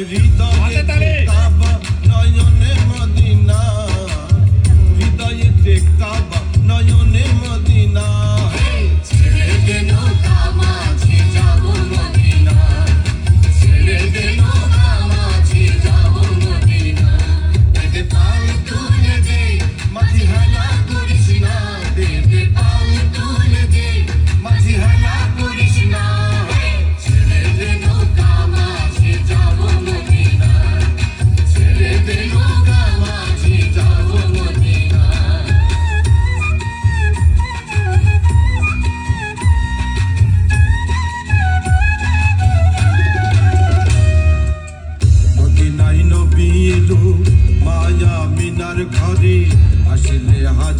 acredita.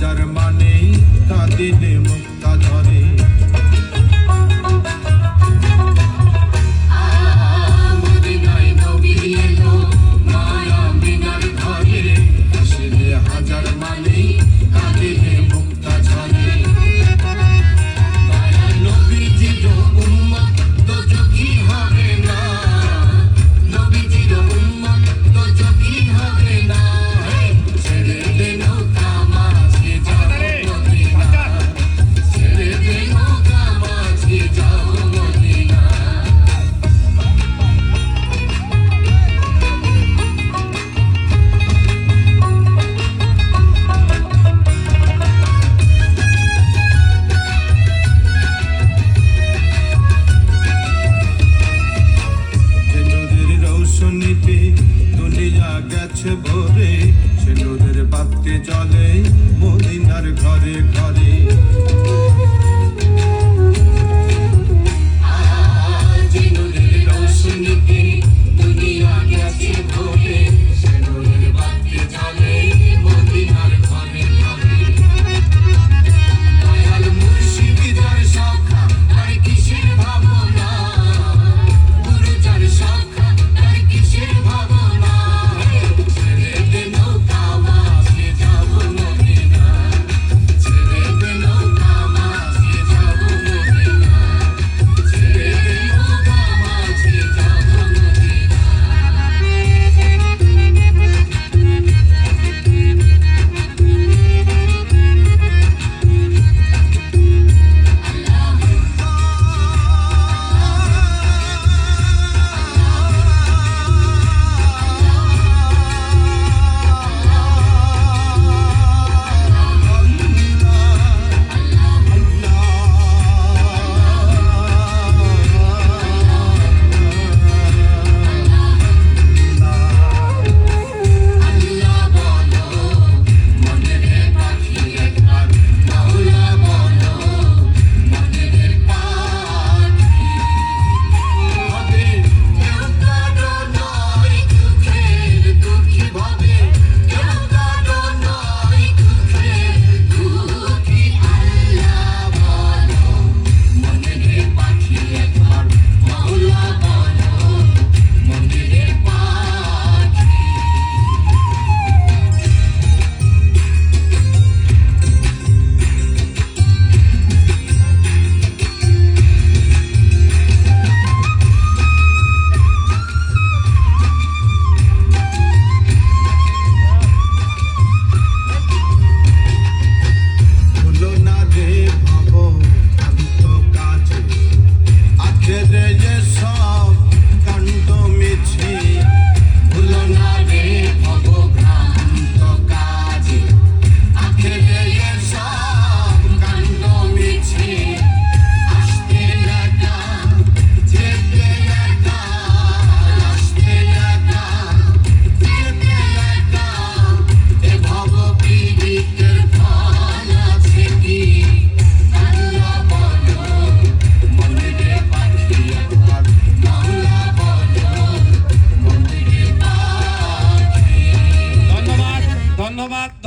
হাজার গেছে ভরে সে নদীর পাত্রে জলে মদিনার ঘরে ঘরে